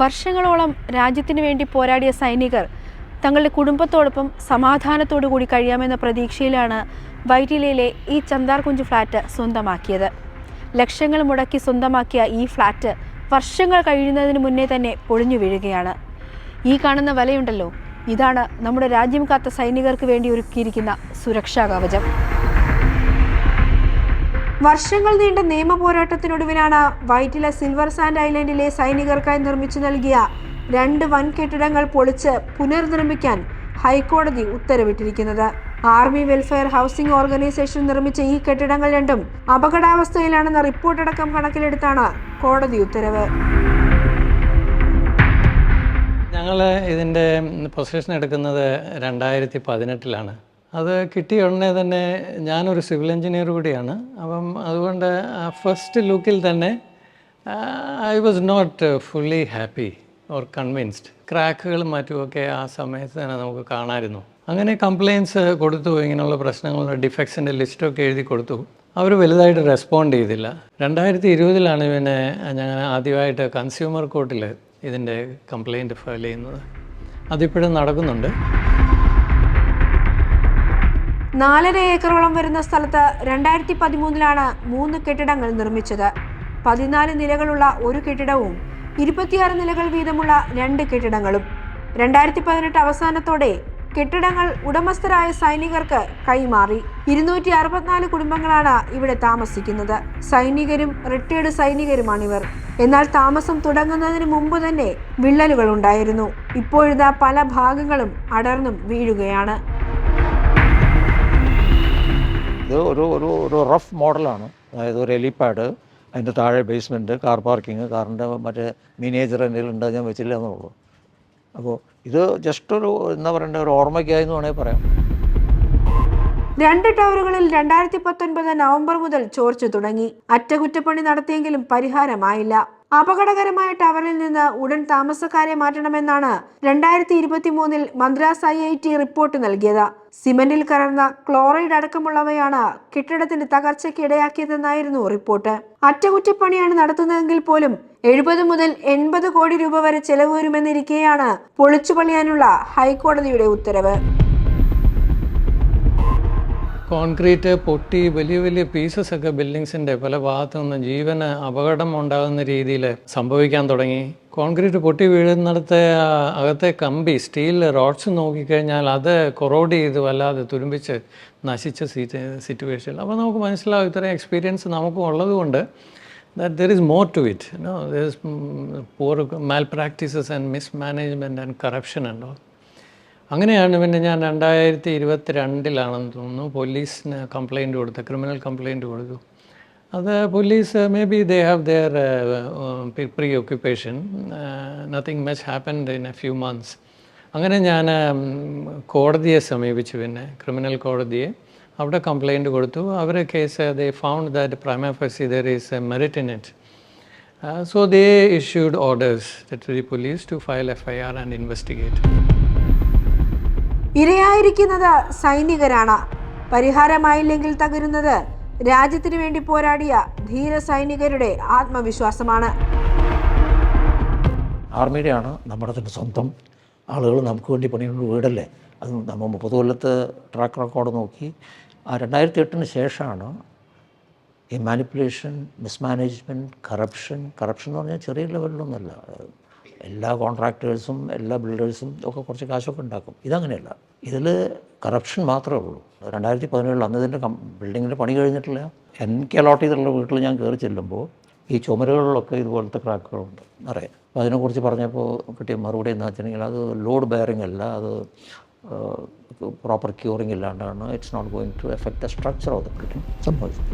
വർഷങ്ങളോളം രാജ്യത്തിന് വേണ്ടി പോരാടിയ സൈനികർ തങ്ങളുടെ കുടുംബത്തോടൊപ്പം സമാധാനത്തോടു കൂടി കഴിയാമെന്ന പ്രതീക്ഷയിലാണ് വൈറ്റിലയിലെ ഈ ചന്താർകുഞ്ച് ഫ്ലാറ്റ് സ്വന്തമാക്കിയത്. ലക്ഷങ്ങൾ മുടക്കി സ്വന്തമാക്കിയ ഈ ഫ്ലാറ്റ് വർഷങ്ങൾ കഴിയുന്നതിന് മുന്നേ തന്നെ പൊളിഞ്ഞു വീഴുകയാണ്. ഈ കാണുന്ന വലയുണ്ടല്ലോ. ഇതാണ് നമ്മുടെ രാജ്യം കാത്ത സൈനികർക്ക് വേണ്ടി ഒരുക്കിയിരിക്കുന്ന സുരക്ഷാ കവചം. വർഷങ്ങൾ നീണ്ട നിയമ പോരാട്ടത്തിനൊടുവിലാണ് വൈറ്റില സിൽവർ സാൻഡ് ഐലൻഡിലെ സൈനികർക്കായി നിർമ്മിച്ചു നൽകിയ രണ്ട് വൻ കെട്ടിടങ്ങൾ പൊളിച്ച് പുനർനിർമ്മിക്കാൻ ഹൈക്കോടതി ഉത്തരവിട്ടിരിക്കുന്നത്. ആർമി വെൽഫെയർ ഹൗസിംഗ് ഓർഗനൈസേഷൻ നിർമ്മിച്ച ഈ കെട്ടിടങ്ങൾ രണ്ടും അപകടാവസ്ഥയിലാണെന്ന റിപ്പോർട്ടടക്കം കണക്കിലെടുത്താണ് കോടതി ഉത്തരവ്. ഞങ്ങൾ ഇതിന്റെ പൊസിഷൻ എടുക്കുന്നത് രണ്ടായിരത്തി പതിനെട്ടിലാണ്. അത് കിട്ടിയ ഉടനെ തന്നെ ഞാനൊരു സിവിൽ എഞ്ചിനീയർ കൂടിയാണ്. അപ്പം അതുകൊണ്ട് ഫസ്റ്റ് ലുക്കിൽ തന്നെ I was not fully happy or convinced ക്രാക്കുകളും മറ്റുമൊക്കെ ആ സമയത്ത് തന്നെ നമുക്ക് കാണാമായിരുന്നു. അങ്ങനെ കംപ്ലയിൻസ് കൊടുത്തു ഇങ്ങനെയുള്ള പ്രശ്നങ്ങളുടെ ഡിഫക്ട്സിന്റെ ലിസ്റ്റൊക്കെ എഴുതി കൊടുത്തു. അവർ വലുതായിട്ട് റെസ്പോണ്ട് ചെയ്തില്ല. രണ്ടായിരത്തി ഇരുപതിലാണ് പിന്നെ ഞാൻ ആദ്യമായിട്ട് കൺസ്യൂമർ കോർട്ടിൽ ഇതിന്റെ കംപ്ലയിന്റ് ഫയൽ ചെയ്യുന്നത്. അതിപ്പോഴും നടക്കുന്നുണ്ട്. നാലര ഏക്കറോളം വരുന്ന സ്ഥലത്ത് രണ്ടായിരത്തി പതിമൂന്നിലാണ് മൂന്ന് കെട്ടിടങ്ങൾ നിർമ്മിച്ചത്. പതിനാല് നിലകളുള്ള ഒരു കെട്ടിടവും ഇരുപത്തിയാറ് നിലകൾ വീതമുള്ള രണ്ട് കെട്ടിടങ്ങളും. രണ്ടായിരത്തി പതിനെട്ട് അവസാനത്തോടെ കെട്ടിടങ്ങൾ ഉടമസ്ഥരായ സൈനികർക്ക് കൈമാറി. ഇരുന്നൂറ്റി അറുപത്തിനാല് കുടുംബങ്ങളാണ് ഇവിടെ താമസിക്കുന്നത്. സൈനികരും റിട്ടയേർഡ് സൈനികരുമാണിവർ. എന്നാൽ താമസം തുടങ്ങുന്നതിന് മുമ്പ് തന്നെ വിള്ളലുകൾ ഉണ്ടായിരുന്നു. ഇപ്പോഴിതാ പല ഭാഗങ്ങളും അടർന്നും വീഴുകയാണ്. ഇത് ഒരു ഒരു ഒരു റഫ് മോഡലാണ്. അതായത് ഒരു എലിപ്പാഡ് അതിന്റെ താഴെ ബേസ്മെന്റ് കാർ പാർക്കിംഗ് കാറിന്റെ മറ്റേ മിനിയേച്ചർ എന്തെങ്കിലും ഉണ്ടോ ഞാൻ വെച്ചില്ല എന്നുള്ളൂ. അപ്പോൾ ഇത് ജസ്റ്റ് ഒരു എന്താ പറയണ്ടേ ഒരു ഓർമ്മയ്ക്കായി എന്ന് വേണമെങ്കിൽ പറയാം. രണ്ട് ടവറുകളിൽ രണ്ടായിരത്തി പത്തൊൻപത് നവംബർ മുതൽ ചോർച്ച തുടങ്ങി. അറ്റകുറ്റപ്പണി നടത്തിയെങ്കിലും പരിഹാരമായില്ല. അപകടകരമായ ടവറിൽ നിന്ന് ഉടൻ താമസക്കാരെ മാറ്റണമെന്നാണ് രണ്ടായിരത്തി ഇരുപത്തി മൂന്നിൽ Madras I I T report നൽകിയത്. സിമന്റിൽ കലർന്ന ക്ലോറൈഡ് അടക്കമുള്ളവയാണ് കെട്ടിടത്തിന്റെ തകർച്ചയ്ക്ക് ഇടയാക്കിയതെന്നായിരുന്നു റിപ്പോർട്ട്. അറ്റകുറ്റപ്പണിയാണ് നടത്തുന്നതെങ്കിൽ പോലും എഴുപത് മുതൽ എൺപത് കോടി രൂപ വരെ ചെലവ് വരുമെന്നിരിക്കെയാണ് പൊളിച്ചു പണിയാനുള്ള ഹൈക്കോടതിയുടെ ഉത്തരവ്. കോൺക്രീറ്റ് പൊട്ടി വലിയ വലിയ പീസസ് ഒക്കെ ബിൽഡിങ്സിന്റെ പല ഭാഗത്തു നിന്ന് ജീവന് അപകടം ഉണ്ടാകുന്ന രീതിയിൽ സംഭവിക്കാൻ തുടങ്ങി കോൺക്രീറ്റ് പൊട്ടി വീഴുന്നിടത്തെ അകത്തെ കമ്പി സ്റ്റീൽ റോഡ്സ് നോക്കിക്കഴിഞ്ഞാൽ അത് കൊറോഡ് ചെയ്ത് വല്ലാതെ തുരുമ്പിച്ച് നശിച്ച സിറ്റുവേഷൻ അപ്പോൾ നമുക്ക് മനസ്സിലാവും ഇത്രയും എക്സ്പീരിയൻസ് നമുക്കും ഉള്ളതുകൊണ്ട് that there is more to it. You know, there's mm, poor malpractices and mismanagement and corruption and all. അങ്ങനെയാണ് പിന്നെ ഞാൻ രണ്ടായിരത്തി ഇരുപത്തി രണ്ടിലാണെന്ന് തോന്നുന്നു. പോലീസിന് കംപ്ലൈന്റ് കൊടുത്തു ക്രിമിനൽ കംപ്ലൈന്റ് കൊടുത്തു. അത് police maybe they have their preoccupation nothing much happened in a few months അങ്ങനെ ഞാൻ കോടതിയെ സമീപിച്ചു പിന്നെ ക്രിമിനൽ കോടതിയെ. അവിടെ കംപ്ലൈന്റ് കൊടുത്തു. അവരെ case they found that prima facie there is a merit in it so they issued orders to the police to file F I R and investigate ഇരയായിരിക്കുന്നത് സൈനികരാണ്. പരിഹാരമായില്ലെങ്കിൽ തകരുന്നത് രാജ്യത്തിനു വേണ്ടി പോരാടിയ ധീര സൈനികരുടെ ആത്മവിശ്വാസമാണ്. ആർമിയുടെയാണ് നമ്മുടെ തന്നെ സ്വന്തം. ആളുകൾ നമുക്ക് വേണ്ടി പണിയുന്ന വീടല്ലേ? അത് നമ്മൾ മുപ്പത് കൊല്ലത്ത് ട്രാക്ക് റെക്കോർഡ് നോക്കി. ആ രണ്ടായിരത്തി എട്ടിന് ശേഷമാണ് ഈ മാനിപ്പുലേഷൻ മിസ്മാനേജ്മെന്റ് കറപ്ഷൻ കറപ്ഷൻ എന്ന് പറഞ്ഞാൽ ചെറിയ ലെവലിലൊന്നുമല്ല എല്ലാ കോൺട്രാക്ടേഴ്സും എല്ലാ ബിൽഡേഴ്സും ഒക്കെ കുറച്ച് കാശൊക്കെ ഉണ്ടാക്കും. ഇതങ്ങനെയല്ല. ഇതിൽ കറപ്ഷൻ മാത്രമേ ഉള്ളൂ. രണ്ടായിരത്തി പതിനേഴിൽ അന്ന് ഇതിന്റെ ബിൽഡിങ്ങിന്റെ പണി കഴിഞ്ഞിട്ടില്ല. എനിക്ക് അലോട്ട് ചെയ്തിട്ടുള്ള വീട്ടിൽ ഞാൻ കയറി ചെല്ലുമ്പോൾ ഈ ചുമരുകളിലൊക്കെ ഇതുപോലത്തെ ക്രാക്കുകളുണ്ട് അറിയാം അപ്പോൾ അതിനെക്കുറിച്ച് പറഞ്ഞപ്പോൾ കിട്ടിയ മറുപടി എന്താ വെച്ചിട്ടുണ്ടെങ്കിൽ അത് ലോഡ് ബെയറിംഗ് അല്ല. അത് proper curing ഇല്ലാണ്ടാണ്. It's not going to effect the structure of the building സംഭവിച്ചത്